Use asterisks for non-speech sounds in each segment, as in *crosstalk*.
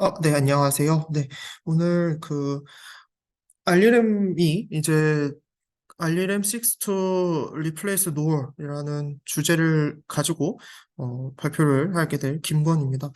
아, 네, 안녕하세요. 네, 오늘 그 알리램이 이제 알리램 6 to replace Noor이라는 주제를 가지고 어, 발표를 하게 될 김건입니다.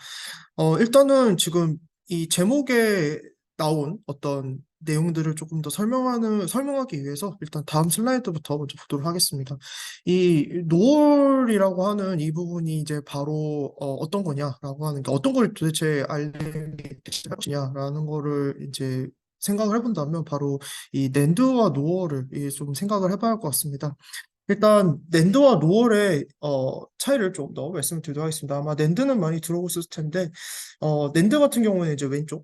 어, 일단은 지금 이 제목에 나온 어떤 내용들을 조금 더 설명하는, 설명하기 위해서 일단 다음 슬라이드부터 먼저 보도록 하겠습니다. 이 노을이라고 하는 이 부분이 이제 바로 어, 떤 거냐라고 하는 게 어떤 걸 도대체 알림이 뜻이냐라는 거를 이제 생각을 해본다면 바로 이 낸드와 노어를 이좀 생각을 해봐야 할 것 같습니다. 일단 낸드와 노을의 어, 차이를 좀 더 말씀을 드리도록 하겠습니다. 아마 낸드는 많이 들어보셨을 텐데 어, 낸드 같은 경우는 이제 왼쪽에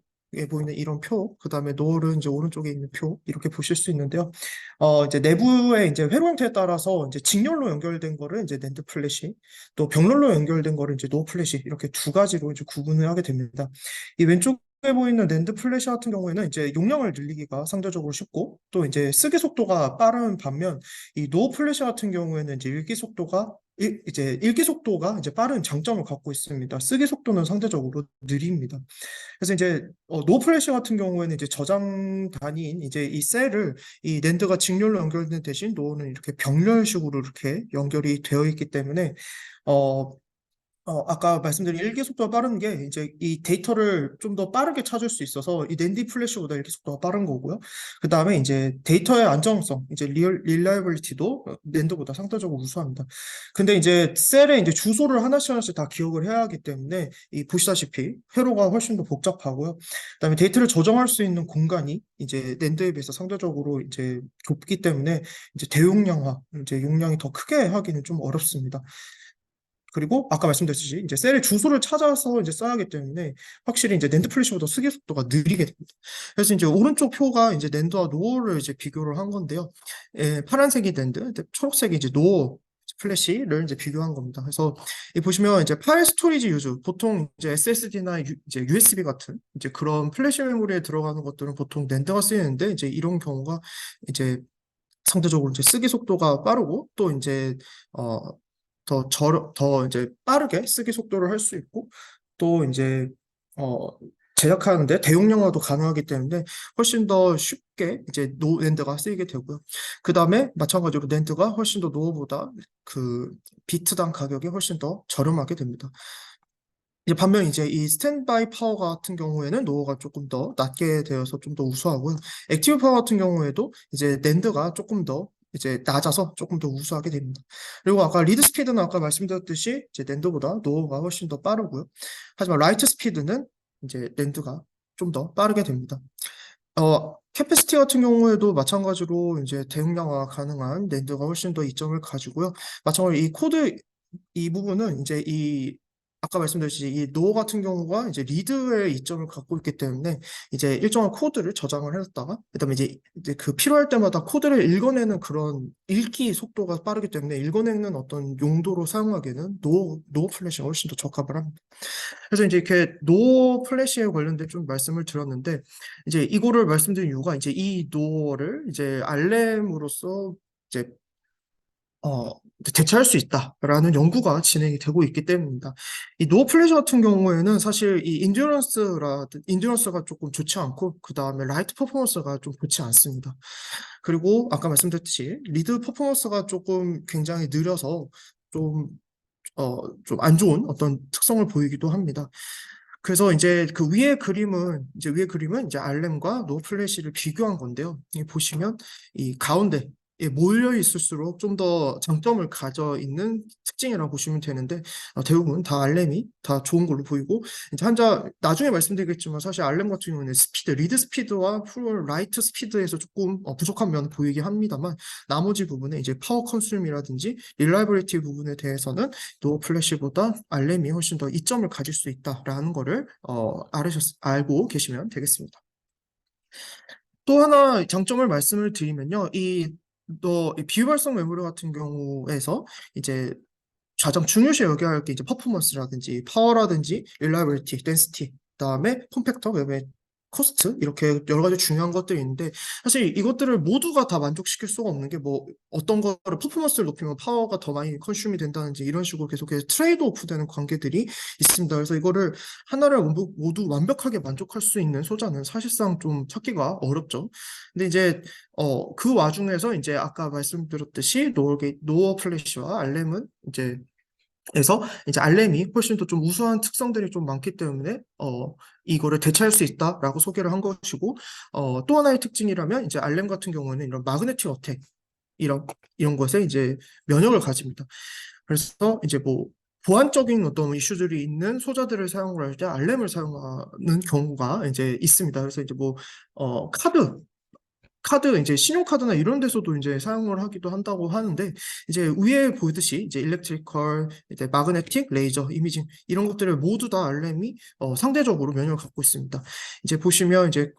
보이는 이런 표, 그 다음에 노을은 이제 오른쪽에 있는 표 이렇게 보실 수 있는데요. 어, 이제 내부의 이제 회로 형태에 따라서 이제 직렬로 연결된 거를 이제 낸드 플래시, 또 병렬로 연결된 거를 이제 노 플래시 이렇게 두 가지로 이제 구분을 하게 됩니다. 이 왼쪽 에 보이는 낸드 플래시 같은 경우에는 이제 용량을 늘리기가 상대적으로 쉽고 또 이제 쓰기 속도가 빠른 반면 이 노 플래시 같은 경우에는 이제 읽기 속도가 일, 이제 읽기 속도가 이제 빠른 장점을 갖고 있습니다. 쓰기 속도는 상대적으로 느립니다. 그래서 이제 어, 노 플래시 같은 경우에는 이제 저장 단위인 이제 이 셀을 이 낸드가 직렬로 연결된 대신 노는 이렇게 병렬식으로 이렇게 연결이 되어 있기 때문에 어 어, 아까 말씀드린 읽기 속도가 빠른 게 이제 이 데이터를 좀 더 빠르게 찾을 수 있어서 이 낸디 플래시보다 읽기 속도가 빠른 거고요. 그 다음에 이제 데이터의 안정성, 이제 리얼, 릴라이블리티도 낸드보다 상대적으로 우수합니다. 근데 이제 셀에 이제 주소를 하나씩 하나씩 다 기억을 해야 하기 때문에 이 보시다시피 회로가 훨씬 더 복잡하고요. 그 다음에 데이터를 저장할 수 있는 공간이 이제 낸드에 비해서 상대적으로 이제 좁기 때문에 이제 대용량화, 이제 용량이 더 크게 하기는 좀 어렵습니다. 그리고 아까 말씀드렸듯이 이제 셀의 주소를 찾아서 이제 써야 하기 때문에 확실히 이제 낸드 플래시보다 쓰기 속도가 느리게 됩니다. 그래서 이제 오른쪽 표가 이제 낸드와 노어를 이제 비교를 한 건데요. 예, 파란색이 낸드, 초록색이 이제 노어 플래시를 이제 비교한 겁니다. 그래서 이 보시면 이제 파일 스토리지 유저 보통 이제 SSD나 유, 이제 USB 같은 이제 그런 플래시 메모리에 들어가는 것들은 보통 낸드가 쓰이는데 이제 이런 경우가 이제 상대적으로 이제 쓰기 속도가 빠르고 또 이제 어 더 저, 더 이제 빠르게 쓰기 속도를 할 수 있고 또 이제 어 제작하는데 대용량화도 가능하기 때문에 훨씬 더 쉽게 이제 노 낸드가 쓰이게 되고요. 그 다음에 마찬가지로 낸드가 훨씬 더 노어보다 그 비트당 가격이 훨씬 더 저렴하게 됩니다. 이제 반면 이제 이 스탠바이 파워 같은 경우에는 노어가 조금 더 낮게 되어서 좀 더 우수하고요. 액티브 파워 같은 경우에도 이제 낸드가 조금 더 이제 낮아서 조금 더 우수하게 됩니다. 그리고 아까 리드 스피드는 아까 말씀드렸듯이 이제 낸드보다 노어가 훨씬 더 빠르고요. 하지만 라이트 스피드는 이제 낸드가 좀 더 빠르게 됩니다. 어, 캐패시티 같은 경우에도 마찬가지로 이제 대용량화 가능한 낸드가 훨씬 더 이점을 가지고요. 마찬가지로 이 코드 이 부분은 이제 이 아까 말씀드렸듯이 이 노어 같은 경우가 이제 리드의 이점을 갖고 있기 때문에 이제 일정한 코드를 저장을 해놨다가 그다음에 이제, 이제 그 필요할 때마다 코드를 읽어내는 그런 읽기 속도가 빠르기 때문에 읽어내는 어떤 용도로 사용하기에는 노어 노어 플래시가 훨씬 더 적합을 합니다. 그래서 이제 이렇게 노어 플래시에 관련된 좀 말씀을 드렸는데 이제 이거를 말씀드린 이유가 이제 이 노어를 이제 알렘으로서 이제 어, 대체할 수 있다라는 연구가 진행이 되고 있기 때문입니다. 이 노어 플래시 같은 경우에는 사실 이 인듀런스라 인듀런스가 조금 좋지 않고 그 다음에 라이트 퍼포먼스가 좀 좋지 않습니다. 그리고 아까 말씀드렸듯이 리드 퍼포먼스가 조금 굉장히 느려서 좀 어, 좀 안 좋은 어떤 특성을 보이기도 합니다. 그래서 이제 그 위에 그림은 이제 위에 그림은 이제 알렘과 노 플래시를 비교한 건데요. 이 보시면 이 가운데 예, 몰려 있을수록 좀 더 장점을 가져 있는 특징이라고 보시면 되는데 어, 대부분 다 알렘이 다 좋은 걸로 보이고 이제 한자 나중에 말씀드리겠지만 사실 알렘 같은 경우는 스피드, 리드 스피드와 프로 라이트 스피드에서 조금 어, 부족한 면을 보이긴 합니다만 나머지 부분에 이제 파워 컨슘이라든지 릴라이블리티 부분에 대해서는 노 플래시보다 알렘이 훨씬 더 이점을 가질 수 있다라는 거를 어, 알으셨, 알고 계시면 되겠습니다. 또 하나 장점을 말씀을 드리면요. 이 또 비유발성 메모리 같은 경우에서 이제 가장 중요시 여겨야 할 게 이제 퍼포먼스라든지 파워라든지 릴라이블리티, 덴시티 그다음에 폼팩터, 그다음에 코스트 이렇게 여러 가지 중요한 것들이 있는데 사실 이것들을 모두가 다 만족시킬 수가 없는 게 뭐 어떤 거를 퍼포먼스를 높이면 파워가 더 많이 컨슘이 된다든지 이런 식으로 계속해서 트레이드 오프 되는 관계들이 있습니다. 그래서 이거를 하나를 모두, 완벽하게 만족할 수 있는 소자는 사실상 좀 찾기가 어렵죠. 근데 이제 어 그 와중에서 이제 아까 말씀드렸듯이 노어 플래시와 알렘은 이제 에서 이제 알렘이 훨씬 더 좀 우수한 특성들이 좀 많기 때문에 어 이거를 대체할 수 있다라고 소개를 한 것이고 어 또 하나의 특징이라면 이제 알렘 같은 경우는 이런 마그네틱 어택 이런 이런 것에 이제 면역을 가집니다. 그래서 이제 뭐 보안적인 어떤 이슈들이 있는 소자들을 사용을 할 때 알렘을 사용하는 경우가 이제 있습니다. 그래서 이제 뭐 어 카드 카드 이제 신용카드나 이런 데서도 이제 사용을 하기도 한다고 하는데 이제 위에 보듯이 이제 일렉트리컬, 이제 마그네틱, 레이저, 이미징 이런 것들을 모두 다 알렘이 어, 상대적으로 면역을 갖고 있습니다. 이제 보시면 이제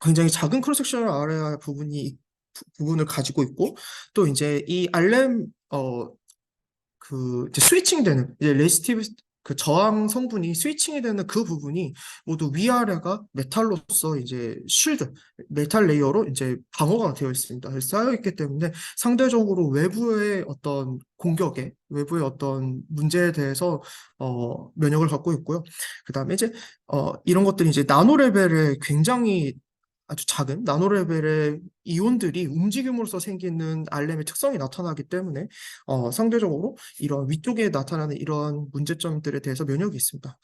굉장히 작은 크로스섹셔널 아레아 부분이 부- 부분을 가지고 있고 또 이제 이 알렘 어그 이제 스위칭 되는 이제 레지스티브 그 저항 성분이 스위칭이 되는 그 부분이 모두 위아래가 메탈로서 이제 쉴드 메탈 레이어로 이제 방어가 되어 있습니다. 쌓여 있기 때문에 상대적으로 외부의 어떤 공격에 외부의 어떤 문제에 대해서 어 면역을 갖고 있고요. 그다음에 이제 어 이런 것들이 이제 나노 레벨에 굉장히 아주 작은 나노 레벨의 이온들이 움직임으로써 생기는 알렘의 특성이 나타나기 때문에 어, 상대적으로 이런 위쪽에 나타나는 이런 문제점들에 대해서 면역이 있습니다.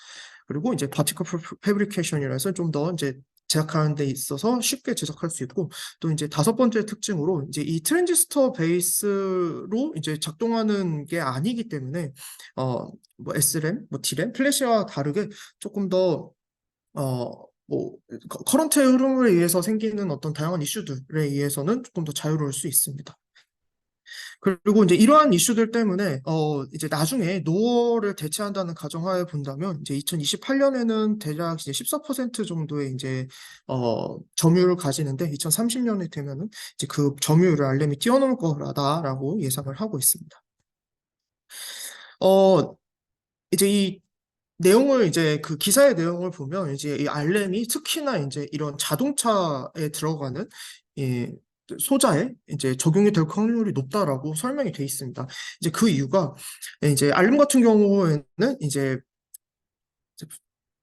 그리고 이제 파티클 패브리케이션이라서 좀 더 이제 제작하는 데 있어서 쉽게 제작할 수 있고 또 이제 다섯 번째 특징으로 이제 이 트랜지스터 베이스로 이제 작동하는 게 아니기 때문에 어뭐 SRAM, 뭐 DRAM, 플래시와 다르게 조금 더 어, 뭐, 커- 커런트의 흐름에 의해서 생기는 어떤 다양한 이슈들에 의해서는 조금 더 자유로울 수 있습니다. 그리고 이제 이러한 이슈들 때문에, 어, 이제 나중에 노어를 대체한다는 가정하에 본다면, 이제 2028년에는 대략 이제 14% 정도의 이제, 어, 점유율을 가지는데, 2030년에 되면은 이제 그 점유율을 알렘이 뛰어넘을 거라다라고 예상을 하고 있습니다. 어, 이제 이 내용을 이제 그 기사의 내용을 보면 이제 이 알렘이 특히나 이제 이런 자동차에 들어가는 이 소자에 이제 적용이 될 확률이 높다라고 설명이 돼 있습니다. 이제 그 이유가 이제 알렘 같은 경우에는 이제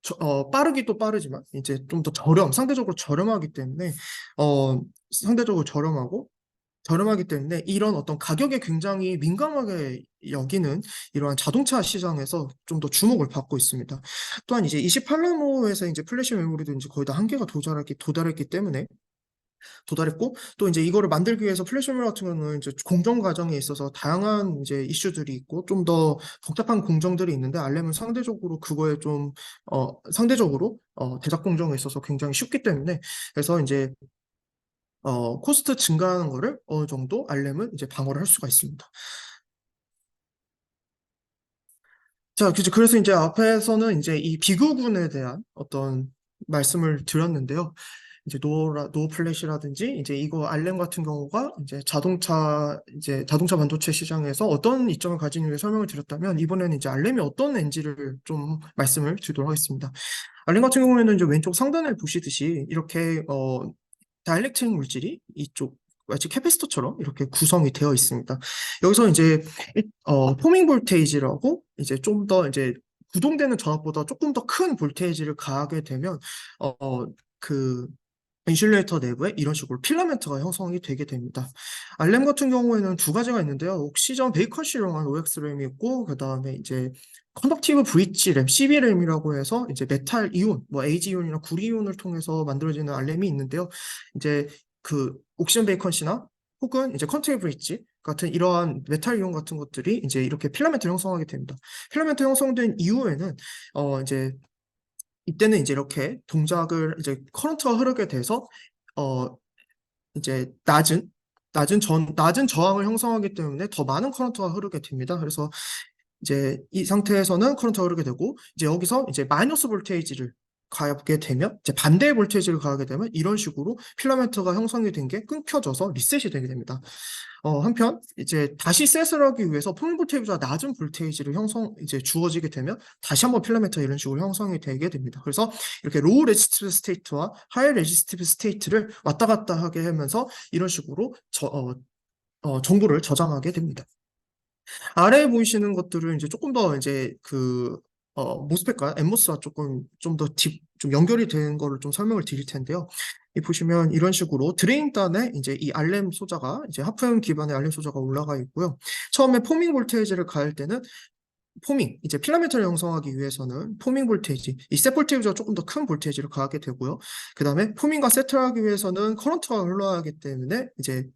저- 어, 빠르기도 빠르지만 이제 좀 더 저렴, 상대적으로 저렴하기 때문에 어, 상대적으로 저렴하고 저렴하기 때문에 이런 어떤 가격에 굉장히 민감하게 여기는 이러한 자동차 시장에서 좀 더 주목을 받고 있습니다. 또한 이제 28나노에서 이제 플래시 메모리도 이제 거의 다 한계가 도달했기, 도달했기 때문에 도달했고 또 이제 이거를 만들기 위해서 플래시 메모리 같은 경우는 이제 공정 과정에 있어서 다양한 이제 이슈들이 있고 좀 더 복잡한 공정들이 있는데 알렘은 상대적으로 그거에 좀 어, 상대적으로 어, 제작 공정에 있어서 굉장히 쉽기 때문에 그래서 이제 어, 코스트 증가하는 거를 어느 정도 알렘은 이제 방어를 할 수가 있습니다. 자. 그래서 이제 앞에서는 이제 이 비교군에 대한 어떤 말씀을 드렸는데요. 이제 노라, 노 플래시라든지 이제 이거 알렘 같은 경우가 이제 자동차 이제 자동차 반도체 시장에서 어떤 이점을 가지는 게 설명을 드렸다면 이번에는 이제 알렘이 어떤 엔지를 좀 말씀을 드리도록 하겠습니다. 알렘 같은 경우에는 이제 왼쪽 상단을 보시듯이 이렇게 어 다이렉트릭 물질이 이쪽 마치 캐패시터처럼 이렇게 구성이 되어 있습니다. 여기서 이제 일- 어, 포밍 볼테이지라고 이제 좀 더 이제 구동되는 전압보다 조금 더 큰 볼테이지를 가하게 되면 어, 그 인슐레이터 내부에 이런 식으로 필라멘트가 형성이 되게 됩니다. 알렘 같은 경우에는 두 가지가 있는데요. 옥시전 베이컨실용한 OX램이 있고 그 다음에 이제 컨덕티브 브릿지 램, CB램이라고 해서 이제 메탈 이온, 뭐 AG 이온이나 구리 이온을 통해서 만들어지는 알렘이 있는데요. 이제 그 옥시전 베이컨시나 혹은 이제 컨트리 브릿지 같은 이러한 메탈 이온 같은 것들이 이제 이렇게 필라멘트를 형성하게 됩니다. 필라멘트 형성된 이후에는 어 이제 이때는 이제 이렇게 동작을 이제 커런트가 흐르게 돼서 어 이제 낮은 낮은 전 낮은 저항을 형성하기 때문에 더 많은 커런트가 흐르게 됩니다. 그래서 이제 이 상태에서는 커런트가 흐르게 되고 이제 여기서 이제 마이너스 볼테이지를 가게 되면 이제 반대의 볼테이지를 가하게 되면 이런 식으로 필라멘트가 형성이 된 게 끊겨져서 리셋이 되게 됩니다. 어, 한편 이제 다시 셋을 하기 위해서 포밍 볼테이지보다 낮은 볼테이지를 형성 이제 주어지게 되면 다시 한번 필라멘트가 이런 식으로 형성이 되게 됩니다. 그래서 이렇게 로우 레지스티브 스테이트와 하이 레지스티브 스테이트를 왔다 갔다 하게 하면서 이런 식으로 저, 어, 어, 정보를 저장하게 됩니다. 아래에 보이시는 것들은 이제 조금 더 이제 그 어, 모스펫과 엠모스와 조금 좀 더 딥, 좀 연결이 된 거를 좀 설명을 드릴 텐데요. 이 보시면 이런 식으로 드레인단에 이제 이 알렘 소자가 이제 하프엠 기반의 알렘 소자가 올라가 있고요. 처음에 포밍 볼테이지를 가할 때는 포밍, 이제 필라멘트를 형성하기 위해서는 포밍 볼테이지, 이 셋 볼테이지가 조금 더 큰 볼테이지를 가하게 되고요. 그 다음에 포밍과 세트를 하기 위해서는 커런트가 흘러가기 때문에 이제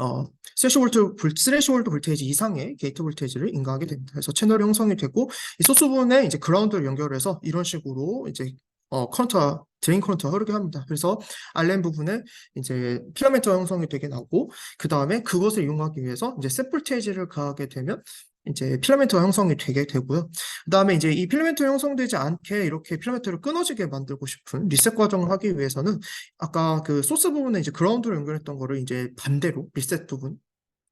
어, 스레시홀드, 불- 스레시홀드 볼테이지 이상의 게이트 볼테이지를 인가하게 됩니다. 그래서 채널이 형성이 되고 이 소스 부분에 이제 그라운드를 연결해서 이런 식으로 이제 어, 커런트가 드레인 커런트가 흐르게 합니다. 그래서 알렌 부분에 이제 필라멘트가 형성이 되게 나고 그 다음에 그것을 이용하기 위해서 이제 셋 볼테이지를 가하게 되면 이제 필라멘트가 형성이 되게 되고요. 그 다음에 이제 이 필라멘트 형성되지 않게 이렇게 필라멘트를 끊어지게 만들고 싶은 리셋 과정을 하기 위해서는 아까 그 소스 부분에 이제 그라운드로 연결했던 거를 이제 반대로 리셋 부분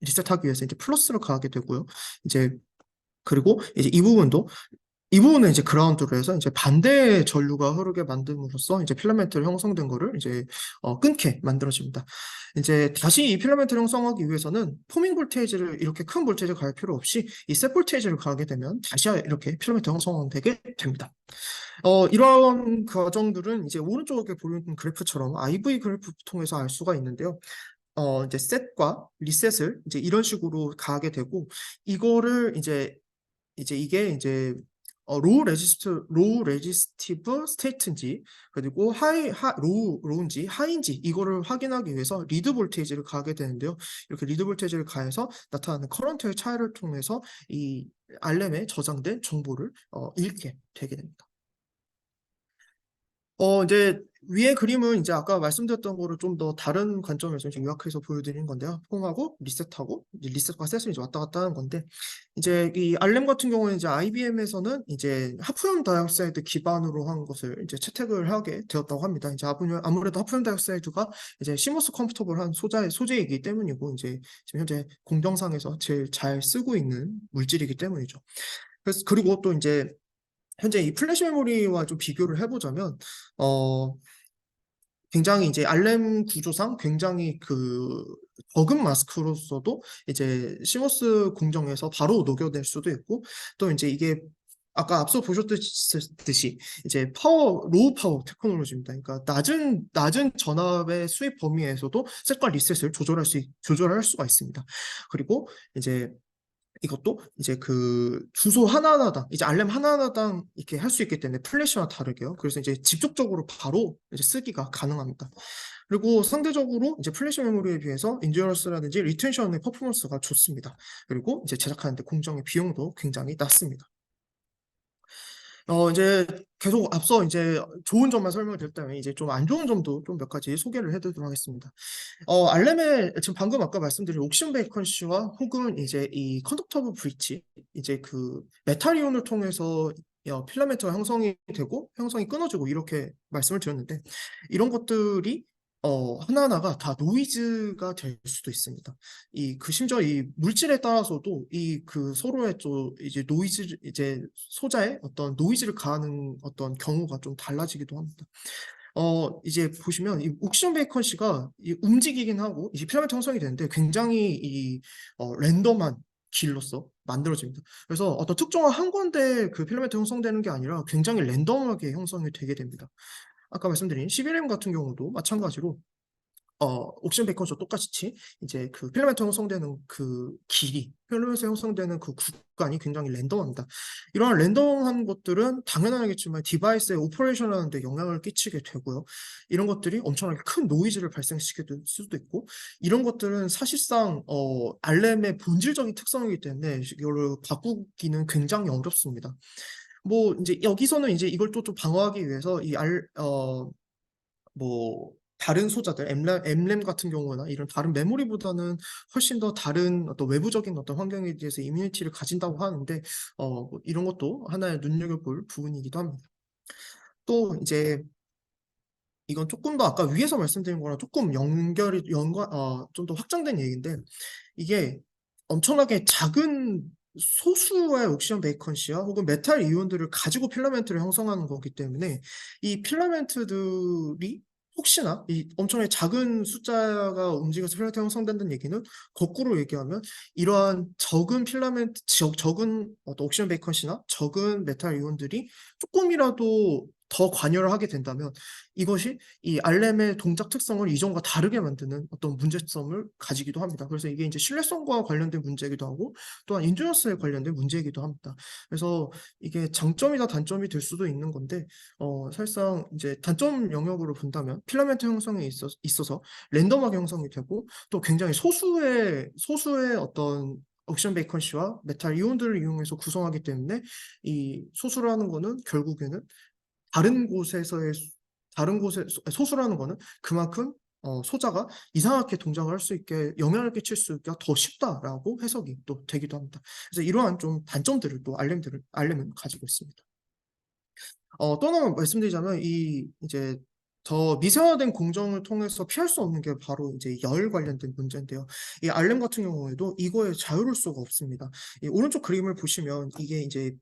리셋하기 위해서 이제 플러스를 가하게 되고요. 이제 그리고 이제 이 부분도 이 부분은 이제 그라운드로 해서 이제 반대의 전류가 흐르게 만듦으로써 이제 필라멘트를 형성된 거를 이제 어, 끊게 만들어집니다. 이제 다시 이 필라멘트를 형성하기 위해서는 포밍 볼테이지를 이렇게 큰 볼테이지를 갈 필요 없이 이셋 볼테이지를 가게 되면 다시 이렇게 필라멘트 형성되게 됩니다. 어, 이런 과정들은 이제 오른쪽에 보이는 그래프처럼 IV 그래프 통해서 알 수가 있는데요. 어, 이제 셋과 리셋을 이제 이런 식으로 가게 되고, 이거를 이제, 이제 이게 이제, 어, 로우 레지스트, 로우 레지스티브 스테이트인지, 그리고 하이, 하, 로우, 로우인지, 하이인지, 이거를 확인하기 위해서 리드 볼테이지를 가게 되는데요. 이렇게 리드 볼테이지를 가해서 나타나는 커런트의 차이를 통해서 이 알렘에 저장된 정보를 어, 읽게 되게 됩니다. 어, 이제 위에 그림은 이제 아까 말씀드렸던 거를 좀 더 다른 관점에서 이제 요약해서 보여드리는 건데요. 폼하고 리셋하고 리셋과 셋을 이제 왔다 갔다 하는 건데 이제 이 알렘 같은 경우는 이제 IBM에서는 이제 하프염 다이옥사이드 기반으로 한 것을 이제 채택을 하게 되었다고 합니다. 이제 아무래도 하프염 다이옥사이드가 이제 시모스 컴포터블한 소자의 소재이기 때문이고 이제 지금 현재 공정상에서 제일 잘 쓰고 있는 물질이기 때문이죠. 그래서 그리고 또 이제 현재 이 플래시 메모리와 좀 비교를 해보자면, 어, 굉장히 이제 알렘 구조상 굉장히 그 적은 마스크로서도 이제 시모스 공정에서 바로 녹여낼 수도 있고, 또 이제 이게 아까 앞서 보셨듯이 이제 파워, 로우 파워 테크놀로지입니다. 그러니까 낮은, 낮은 전압의 수입 범위에서도 셋과 리셋을 조절할 수, 있- 조절할 수가 있습니다. 그리고 이제 이것도 이제 그 주소 하나하나당 이제 알렘 하나하나당 이렇게 할 수 있기 때문에 플래시와 다르게요. 그래서 이제 직접적으로 바로 이제 쓰기가 가능합니다. 그리고 상대적으로 이제 플래시 메모리에 비해서 인듀어런스라든지 리텐션의 퍼포먼스가 좋습니다. 그리고 이제 제작하는데 공정의 비용도 굉장히 낮습니다. 어, 이제 계속 앞서 이제 좋은 점만 설명을 드렸다면 이제 좀 안 좋은 점도 좀 몇 가지 소개를 해드리도록 하겠습니다. 어, 알렘의 지금 방금 아까 말씀드린 옥신 베이컨 씨와 혹은 이제 이 컨덕터 오브 브릿지 이제 그 메탈 이온을 통해서 어, 필라멘트가 형성이 되고 형성이 끊어지고 이렇게 말씀을 드렸는데 이런 것들이 어, 하나하나가 다 노이즈가 될 수도 있습니다. 이 그 심지어 이 물질에 따라서도 이 그 서로의 또 이제 노이즈 이제 소자의 어떤 노이즈를 가하는 어떤 경우가 좀 달라지기도 합니다. 어 이제 보시면 이 옥시전 베이컨 씨가 이 움직이긴 하고 이제 필라멘트 형성이 되는데 굉장히 이 어, 랜덤한 길로서 만들어집니다. 그래서 어떤 특정한 한 군데 그 필라멘트 형성되는 게 아니라 굉장히 랜덤하게 형성이 되게 됩니다. 아까 말씀드린 11M 같은 경우도 마찬가지로 어, 옥시전 베이컨과 똑같이 이제 그 필라멘트 형성되는 그 길이, 필라멘트 형성되는 그 구간이 굉장히 랜덤합니다. 이러한 랜덤한 것들은 당연하겠지만 디바이스의 오퍼레이션 하는 데 영향을 끼치게 되고요. 이런 것들이 엄청나게 큰 노이즈를 발생시킬 수도 있고, 이런 것들은 사실상 어, 알렘의 본질적인 특성이기 때문에 이거를 바꾸기는 굉장히 어렵습니다. 뭐 이제 여기서는 이제 이걸 또 좀 방어하기 위해서 이 알, 어, 뭐 다른 소자들, 엠램, 엠램 같은 경우나 이런 다른 메모리보다는 훨씬 더 다른 어떤 외부적인 어떤 환경에 대해서 이뮤니티를 가진다고 하는데, 어, 뭐 이런 것도 하나의 눈여겨볼 부분이기도 합니다. 또 이제 이건 조금 더 아까 위에서 말씀드린 거랑 조금 연결이 연관 어, 좀 더 확장된 얘기인데 이게 엄청나게 작은 소수의 옥시전 베이컨시와 혹은 메탈 이온들을 가지고 필라멘트를 형성하는 거기 때문에 이 필라멘트들이 혹시나 이 엄청나게 작은 숫자가 움직여서 필라멘트 형성된다는 얘기는 거꾸로 얘기하면 이러한 적은 필라멘트 적, 적은 어떤 옥시전 베이컨시나 적은 메탈 이온들이 조금이라도 더 관여를 하게 된다면 이것이 이 알렘의 동작 특성을 이전과 다르게 만드는 어떤 문제점을 가지기도 합니다. 그래서 이게 이제 신뢰성과 관련된 문제이기도 하고 또한 인듀런스에 관련된 문제이기도 합니다. 그래서 이게 장점이다 단점이 될 수도 있는 건데 어, 사실상 이제 단점 영역으로 본다면 필라멘트 형성에 있어, 있어서 랜덤하게 형성이 되고 또 굉장히 소수의 소수의 어떤 옥션 베이컨 씨와 메탈 이온들을 이용해서 구성하기 때문에 이 소수라는 거는 결국에는 다른 곳에서의 수- 다른 곳에 소- 소수라는 거는 그만큼 어, 소자가 이상하게 동작을 할 수 있게 영향을 끼칠 수가 더 쉽다라고 해석이 또 되기도 합니다. 그래서 이러한 좀 단점들을 또 알렘들을 알렘은 가지고 있습니다. 어, 또 하나 말씀드리자면 이 이제 더 미세화된 공정을 통해서 피할 수 없는 게 바로 이제 열 관련된 문제인데요. 이 알렘 같은 경우에도 이거에 자유로울 수가 없습니다. 이 오른쪽 그림을 보시면 이게 이제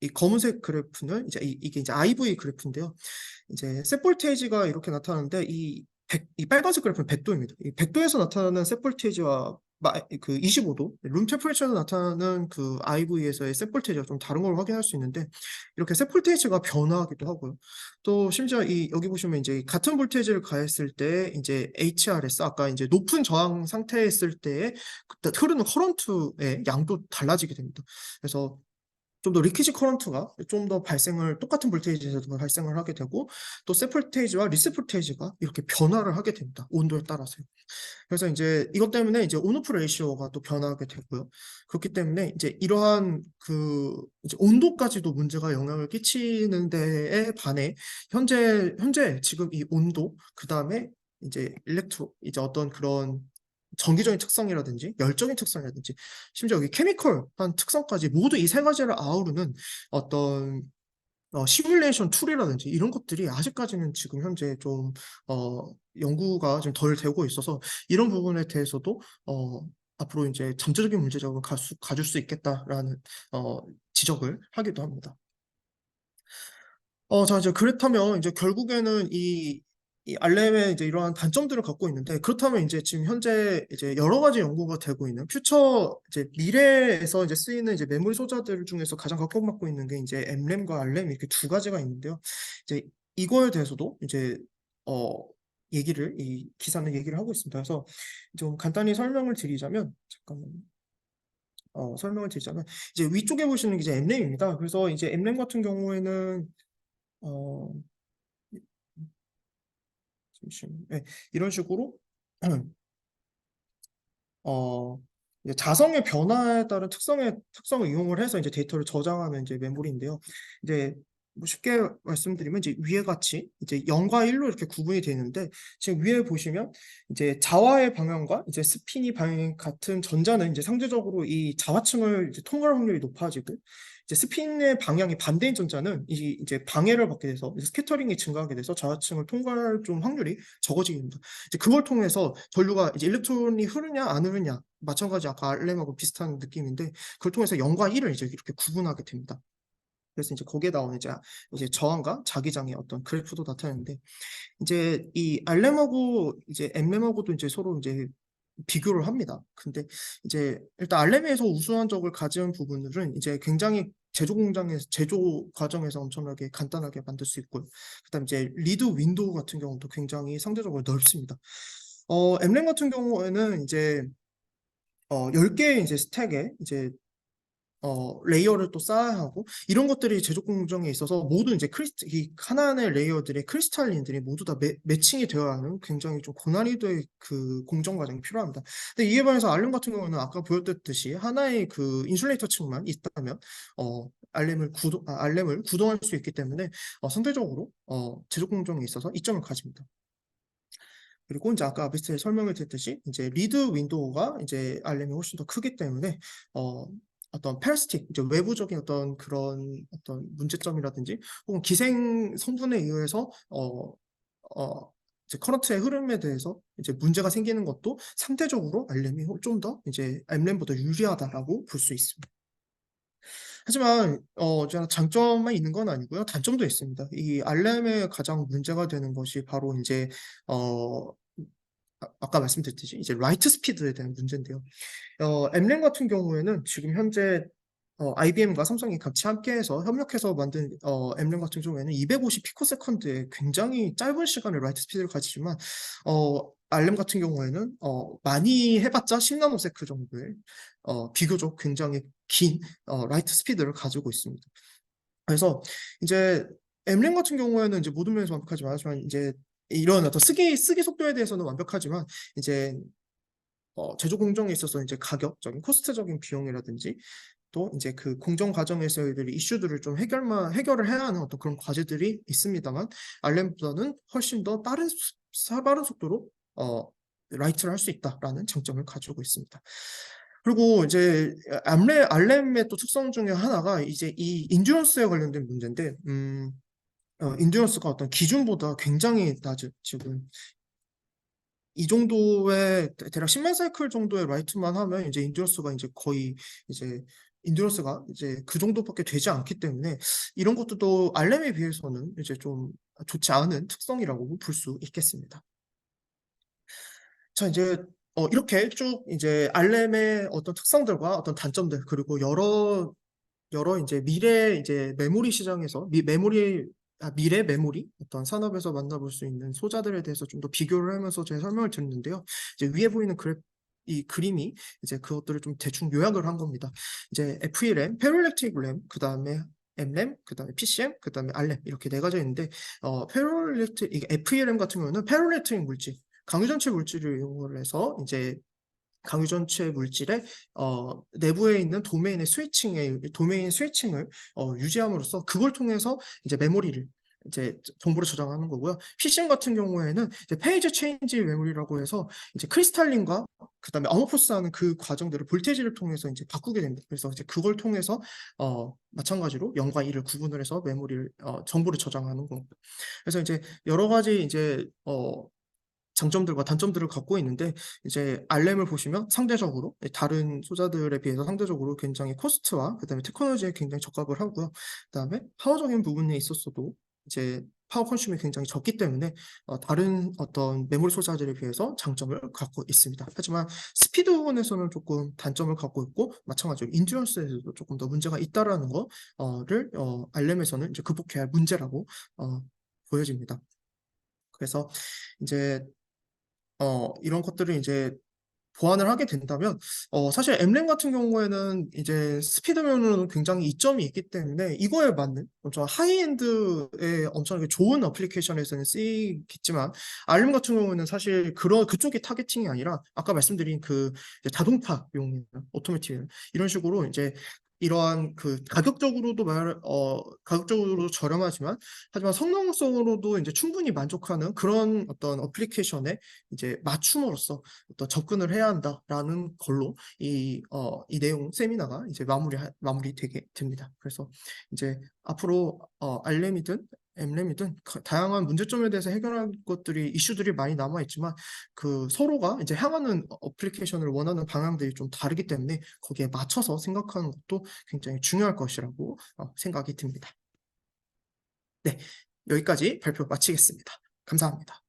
이 검은색 그래프는 이제 이, 이게 이제 IV 그래프인데요. 이제 셋 볼테이지가 이렇게 나타나는데 이, 100, 이 빨간색 그래프는 100도입니다. 이 100도에서 나타나는 마- 그 25도 룸 템퍼레처에서 나타나는 그 IV에서의 셋 볼테이지가 좀 다른 걸 확인할 수 있는데 이렇게 셋 볼테이지가 변화하기도 하고요. 또 심지어 이 여기 보시면 이제 같은 볼테이지를 가했을 때 이제 HRS 아까 이제 높은 저항 상태에 있을 때에 그때 흐르는 커런트의 양도 달라지게 됩니다. 그래서 좀 더 리퀴지 커런트가 좀 더 발생을 똑같은 볼테이지에서도 발생을 하게 되고 또 리셋 볼테이지가 이렇게 변화를 하게 됩니다. 온도에 따라서요. 그래서 이제 이것 때문에 이제 온오프 레이시오가 또 변하게 되고요. 그렇기 때문에 이제 이러한 그 이제 온도까지도 문제가 영향을 끼치는 데에 반해 현재 현재 지금 이 온도 그다음에 이제 일렉트로 이제 어떤 그런 전기적인 특성이라든지 열적인 특성이라든지 심지어 여기 케미컬한 특성까지 모두 이 세 가지를 아우르는 어떤 어, 시뮬레이션 툴이라든지 이런 것들이 아직까지는 지금 현재 좀 어, 연구가 좀 덜 되고 있어서 이런 부분에 대해서도 어, 앞으로 이제 잠재적인 문제점을 가 수, 가질 수 있겠다라는 어, 지적을 하기도 합니다. 어, 자, 이제 그렇다면 이제 결국에는 이, 이 알렘의 이제 이러한 단점들을 갖고 있는데 그렇다면 이제 지금 현재 이제 여러 가지 연구가 되고 있는 퓨처 이제 미래에서 이제 쓰이는 이제 메모리 소자들 중에서 가장 각광받고 있는 게 이제 M램과 R램 이렇게 두 가지가 있는데요. 이제 이거에 대해서도 이제 어 얘기를 이 기사는 얘기를 하고 있습니다. 그래서 좀 간단히 설명을 드리자면 잠깐만. 어, 설명을 드리자면 이제 위쪽에 보시는 게 이제 M램입니다. 그래서 이제 M램 같은 경우에는 어, 네, 이런 식으로 *clears throat* 어, 자성의 변화에 따른 특성의 특성을 이용을 해서 이제 데이터를 저장하는 이제 메모리인데요. 이제 뭐 쉽게 말씀드리면 이제 위에 같이 이제 0과 1로 이렇게 구분이 되는데 지금 위에 보시면 이제 자와의 방향과 이제 스핀이 방향이 같은 전자는 이제 상대적으로 이 자화층을 이제 통과할 확률이 높아지고 이제 스핀의 방향이 반대인 전자는 이 이제 방해를 받게 돼서 이제 스캐터링이 증가하게 돼서 자화층을 통과할 좀 확률이 적어지게 됩니다. 이제 그걸 통해서 전류가 이제 일렉트론이 흐르냐 안 흐르냐 마찬가지 아까 알렘하고 비슷한 느낌인데 그걸 통해서 0과 1을 이제 이렇게 구분하게 됩니다. 그래서 이제 거기에 나오는 이제, 이제 저항과 자기장의 어떤 그래프도 나타내는데 이제 이 알렘하고 이제 엠렘하고도 이제 서로 이제 비교를 합니다. 근데 이제 일단 알렘에서 우수한 적을 가진 부분들은 이제 굉장히 제조 공장에서 제조 과정에서 엄청나게 간단하게 만들 수 있고요. 그다음 이제 리드 윈도우 같은 경우도 굉장히 상대적으로 넓습니다. 어, 엠렘 같은 경우에는 이제 어, 10개의 이제 스택에 이제 어, 레이어를 또 쌓아야 하고 이런 것들이 제조 공정에 있어서 모두 이제 크리스 이 하나하나의 레이어들의 크리스탈린들이 모두 다 매, 매칭이 되어야 하는 굉장히 좀 고난이도의 그 공정 과정이 필요합니다. 근데 이에 반해서 알렘 같은 경우는 아까 보였듯이 하나의 그 인슐레이터 층만 있다면 어 알렘을 구동 아, 알렘을 구동할 수 있기 때문에 어, 상대적으로 어 제조 공정에 있어서 이점을 가집니다. 그리고 이제 아까 아비스에 설명을 드렸듯이 이제 리드 윈도우가 이제 알렘이 훨씬 더 크기 때문에 어 어떤 페라스틱, 이제 외부적인 어떤 그런 어떤 문제점이라든지 혹은 기생 성분에 의해서 어, 어, 이제 커런트의 흐름에 대해서 이제 문제가 생기는 것도 상대적으로 알렘이 좀 더 이제 엠렘보다 유리하다라고 볼 수 있습니다. 하지만 어저 장점만 있는 건 아니고요. 단점도 있습니다. 이 알렘의 가장 문제가 되는 것이 바로 인제 어 아 아까 말씀드렸듯이 이제 라이트 스피드에 대한 문제인데요. 어 엠렘 같은 경우에는 지금 현재 어 IBM과 삼성이 같이 함께해서 협력해서 만든 어 엠렘 같은 경우에는 250 피코세컨드의 굉장히 짧은 시간에 라이트 스피드를 가지지만 어 알렘 같은 경우에는 어 많이 해 봤자 10 나노세컨드 정도의 어 비교적 굉장히 긴 어 라이트 스피드를 가지고 있습니다. 그래서 이제 엠렘 같은 경우에는 이제 모든 면에서 완벽하지만 하지만 이제 이런 어떤 쓰기 쓰기 속도에 대해서는 완벽하지만 이제 어 제조 공정에 있어서 이제 가격적인 코스트적인 비용이라든지 또 인제 그 공정 과정에서의 들 이슈들을 좀 해결만 해결을 해야 하는 어떤 그런 과제들이 있습니다만 알렘보다는 훨씬 더 빠른 빠른 속도로 어 라이트를 할 수 있다라는 장점을 가지고 있습니다. 그리고 이제 암레 알렘의 또 특성 중에 하나가 이제 이 인듀런스에 관련된 문제인데 음 어 인듀런스가 어떤 기준보다 굉장히 낮은 지금 이 정도의 대 대략 100,000 사이클 정도의 라이트만 하면 이제 인듀런스가 인제 거의 이제 인듀런스가 이제 그 정도밖에 되지 않기 때문에 이런 것들도 알렘에 비해서는 이제 좀 좋지 않은 특성이라고 볼 수 있겠습니다. 자 이제 어 이렇게 쭉 이제 알렘의 어떤 특성들과 어떤 단점들 그리고 여러 여러 인제 미래 이제 메모리 시장에서 미 메모리 아 미래 메모리 어떤 산업에서 만나볼 수 있는 소자들에 대해서 좀 더 비교를 하면서 제가 설명을 드렸는데요. 이제 위에 보이는 그래 이 그림이 이제 그것들을 좀 대충 요약을 한 겁니다. 이제 FeRAM, Ferroelectric RAM 그다음에 M램 그다음에 PCM 그 다음에 R램 이렇게 4 가지가 있는데 어 이게 FeRAM 같은 경우는 페로일렉트릭 물질, 강유전체 물질을 이용을 해서 이제 강유 전체 물질의 어 내부에 있는 도메인의 스위칭에 도메인 스위칭을 어 유지함으로써 그걸 통해서 이제 메모리를 이제 정보를 저장하는 거고요. PCM 같은 경우에는 이제 페이지 체인지 메모리라고 해서 이제 크리스탈린과 그다음에 어머포스 하는 그 과정들을 볼테이지를 통해서 인제 바꾸게 됩니다. 그래서 이제 그걸 통해서 어 마찬가지로 0과 1을 구분을 해서 메모리를 어 정보를 저장하는 겁니다. 그래서 이제 여러 가지 이제 어 장점들과 단점들을 갖고 있는데 이제 알렘을 보시면 상대적으로 예 다른 소자들에 비해서 상대적으로 굉장히 코스트와 그다음에 테크놀로지에 굉장히 적합을 하고요. 그다음에 파워적인 부분에 있어서도 이제 파워 컨슘이 굉장히 적기 때문에 어 다른 어떤 메모리 소자들에 비해서 장점을 갖고 있습니다. 하지만 스피드 부분에서는 쪼끔 단점을 갖고 있고 마찬가지로 인듀런스에서도 쪼끔 더 문제가 있다라는 거어를어 알렘에서는 이제 극복해야 할 문제라고 어 보여집니다. 그래서 인제 어 이런 것들을 인제 보완을 하게 된다면 어 사실 M램 같은 경우에는 이제 스피드 면으로는 굉장히 이점이 있기 때문에 이거에 맞는 좀 하이엔드의 엄청나게 좋은 애플리케이션에서는 쓰이겠지만 알렘 같은 경우에는 사실 그런 그쪽의 타겟팅이 아니라 아까 말씀드린 그 이제 자동차용 오토모티브 이런 식으로 인제 이러한 그 가격적으로도 말 어 가격적으로도 저렴하지만 하지만 성능성으로도 인제 충분히 만족하는 그런 어떤 애플리케이션에 이제 맞춤으로써 어떤 '접근을 해야 한다.'라는 걸로 이 어 이 내용 세미나가 이제 마무리하 마무리 되게 됩니다. 그래서 인제 앞으로 어 알렘이든 그 다양한 문제점에 대해서 해결할 것들이 이슈들이 많이 남아 있지만 그 서로가 이제 향하는 어 애플리케이션을 원하는 방향들이 좀 다르기 때문에 거기에 맞춰서 생각하는 것도 굉장히 중요할 것이라고 어 생각이 듭니다. 네. 여기까지 발표 마치겠습니다. 감사합니다.